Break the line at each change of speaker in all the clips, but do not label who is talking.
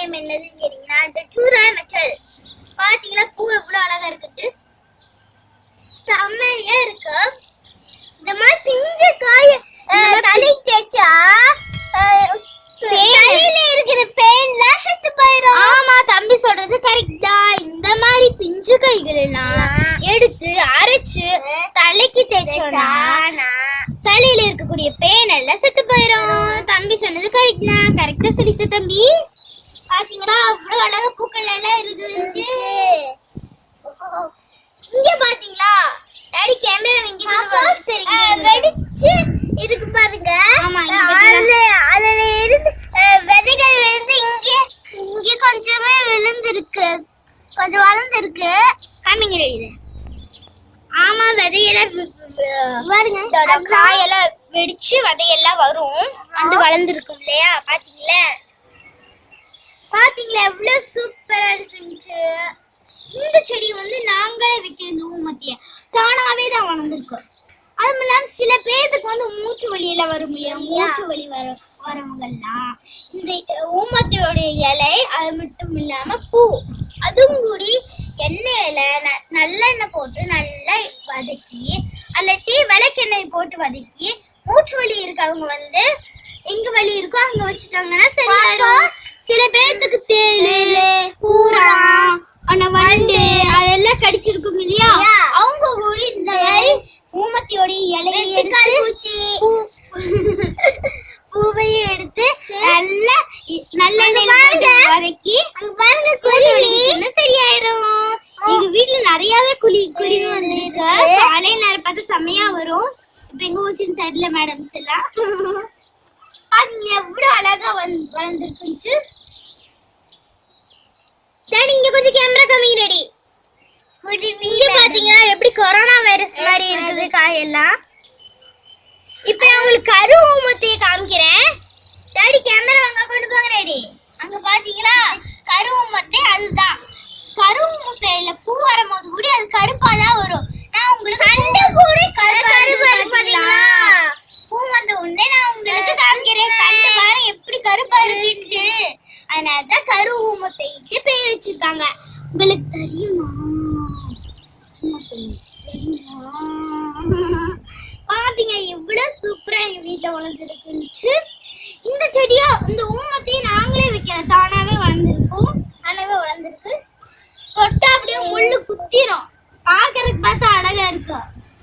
என்னதுன்னு கேட்டீங்கன்னா இந்த சூரா மெட்டல் பாத்தீங்களா? பூ எவ்வளவு அழகா இருக்குது. செம்மையா இருக்கு. இந்த மாதிரி பிஞ்ச காய தலைக்கு தேய்ச்சா தலையில இருக்கிற பெயின்லாம் செத்து போயிடும் ஆமா தம்பி சொல்றது கரெக்ட் தான். இந்த மாதிரி பிஞ்சு கைகள் எல்லாம் எடுத்து அரைச்சு தலைக்கு தேய்ச்சோம்னா தலையில இருக்கக்கூடிய பேன் எல்லாம் செத்து போயிடும் தம்பி சொன்னது கரெக்ட் தான். கரெக்டா சொல்லித்த தம்பி. பாத்தீங்களா அவ்வளவு அழகா பூக்கள் எல்லாம் இருக்குது இங்க பாத்தீங்களா? டாடி கேமரா இங்க வெடிச்சு இருக்கு பாருங்க. ஆமா அதுல அதுல இருந்து விதைகள் விழுந்து இங்க இங்க கொஞ்சமே விழுந்திருக்கு. கொஞ்சம் வளர்ந்துருக்கு. காமிங்க இது. ஆமா விதையெல்லாம் பாருங்க காயெல்லாம் வெடிச்சு விதையெல்லாம் வரும். வந்து வளர்ந்துருக்கும் இல்லையா? பாத்தீங்களா எவ்வளவு சூப்பரா இருக்குன்னுச்சு இந்த செடி வந்து நாங்களே வைக்கிற இந்த ஊமத்திய. தானாவே தான் வளர்ந்துருக்கு அதுவும் இல்லாம சில பேருக்கு வந்து மூச்சு வலியில வரும் இல்லையா? மூச்சு வலி வர வரவங்கெல்லாம் இந்த ஊமத்தியோட இலை அது மட்டும் இல்லாம பூ. அதுவும் கூடி எண்ணெயில ந- நல்லெண்ணெய் போட்டு நல்லா வதக்கி அல்லாட்டி விளக்கெண்ணெய் போட்டு வதக்கி மூச்சு வலி இருக்கவங்க வந்து எங்க வலி இருக்கோ அங்க வச்சுட்டாங்கன்னா சரியாயிரும் சில பேர்த்துக்கு தேளு பூரா ஆனா வண்டு அதெல்லாம் கடிச்சிருக்கும் இல்லையா அவங்க கூட இந்த மாதிரி ஊமத்தியோட இலையை எடுத்து பூ- பூவையும் எடுத்து நல்லா இ- நல்லெண்ணெயில போட்டு வதக்கி குருவி சரியாயிரும் எங்க வீட்ல குழி குருவி வந்திருக்கு. காலை நேரம் பார்த்து செமையா வரும். இப்ப எங்க போச்சுன்னு தெரியல மேடம்ஸ் எல்லாம் அது எவ்வளவு அழகா வந்து வளர்ந்துருக்குச்சு டாடி இங்க கொஞ்சம் கேமரா காமிங்க டாடி இங்க பாத்தீங்கன்னா எப்படி கொரோனா வைரஸ் மாதிரி இருக்குது காயெல்லாம்? இப்ப நான் உங்களுக்கு கரு ஊமத்தைய காமிக்கிறேன் டாடி கேமரா அங்க கொண்டு போங்க டாடி அங்க பாத்தீங்களா கரு ஊமத்தை அதுதான் கரு ஊமத்தையில பூ வரும்போது கூட அது கருப்பா தான் வரும் நான் உங்களுக்கு கண்டு கூட கருப்பா பாத்தீங்களா பூ வந்த உடனே நான் உங்களுக்கு காமிக்கிறேன் கண்டு பாருங்க எப்படி கருப்பா இருக்குன்ட்டு அதனால தான் கரு ஊமத்தை இட்டு பேர் வச்சிருக்காங்க உங்களுக்கு தெரியுமா சும்மா சொல்லு தெரியுமா பாத்தீங்க எவ்வளவு சூப்பரா எங்க வீட்ல வளர்ந்துருக்குச்சு இந்த செடியா இந்த ஊமத்தையும் நாங்களே வைக்கிறோம். தானாவே வளர்ந்துருக்கும். தானாவே வளர்ந்துருக்கு. தொட்டா அப்படியே முள்ளு குத்திரும். பாக்குறதுக்கு பார்த்தா அழகா இருக்கு.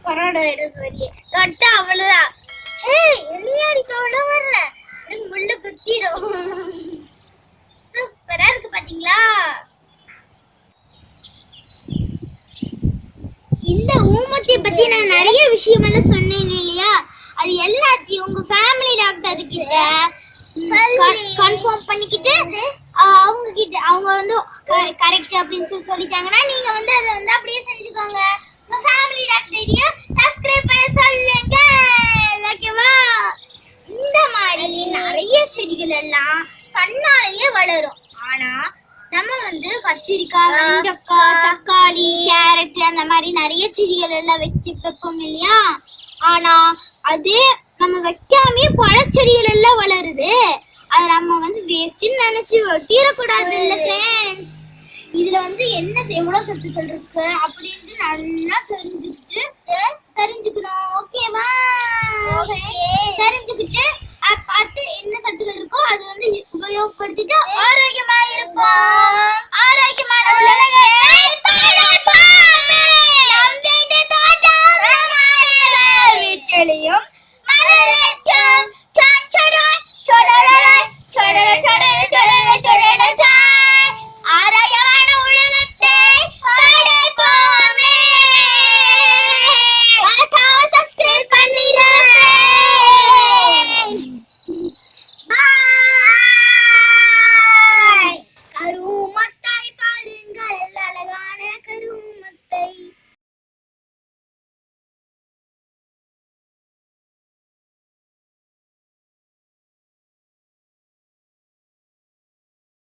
கொரோனா வைரஸ் வரிய தொட்டா அவ்வளவுதான். ஏய் எலியாடி தோட வர்ற? முள்ளு குத்திரும். சூப்பரா இருக்கு பாத்தீங்களா? இந்த ஊமத்தை பத்தி நான் நிறைய விஷயம் எல்லாம் சொன்னேன் இல்லையா? அது எல்லாத்தையும் உங்க ஃபேமிலி டாக்டர் கிட்ட கன்ஃபார்ம் பண்ணிக்கிட்டு அவங்க கிட்ட அவங்க வந்து கரெக்ட் அப்படின்னு சொல்லி சொல்லிட்டாங்கன்னா நீங்க வந்து அதை வந்து அப்படியே செஞ்சுக்கோங்க. உங்க ஃபேமிலி டாக்டரையும் சப்ஸ்கிரைப் பண்ண சொல்லுங்க. ஓகேவா இந்த மாதிரி நிறைய செடிகள் எல்லாம் கண்ணாலேயே வளரும். ஆனா நம்ம வந்து கத்திரிக்காய் வெண்டைக்காய் தக்காளி கேரட் அந்த மாதிரி நிறைய செடிகள் எல்லாம் வச்சு வைப்போம் இல்லையா? ஆனா அதே நம்ம வைக்காமே பழச்செடிகள் எல்லாம் வளருது. அது நம்ம வந்து வேஸ்ட்னு நினைச்சு வெட்டிடக்கூடாது இல்ல ஃப்ரெண்ட்ஸ் இதுல வந்து என்ன எவ்வளவு சத்துக்கள் இருக்கு அப்படின்ட்டு நல்லா தெரிஞ்சுக்கிட்டு தெரிஞ்சுக்கணும். ஓகேவா தெரிஞ்சுக்கிட்டு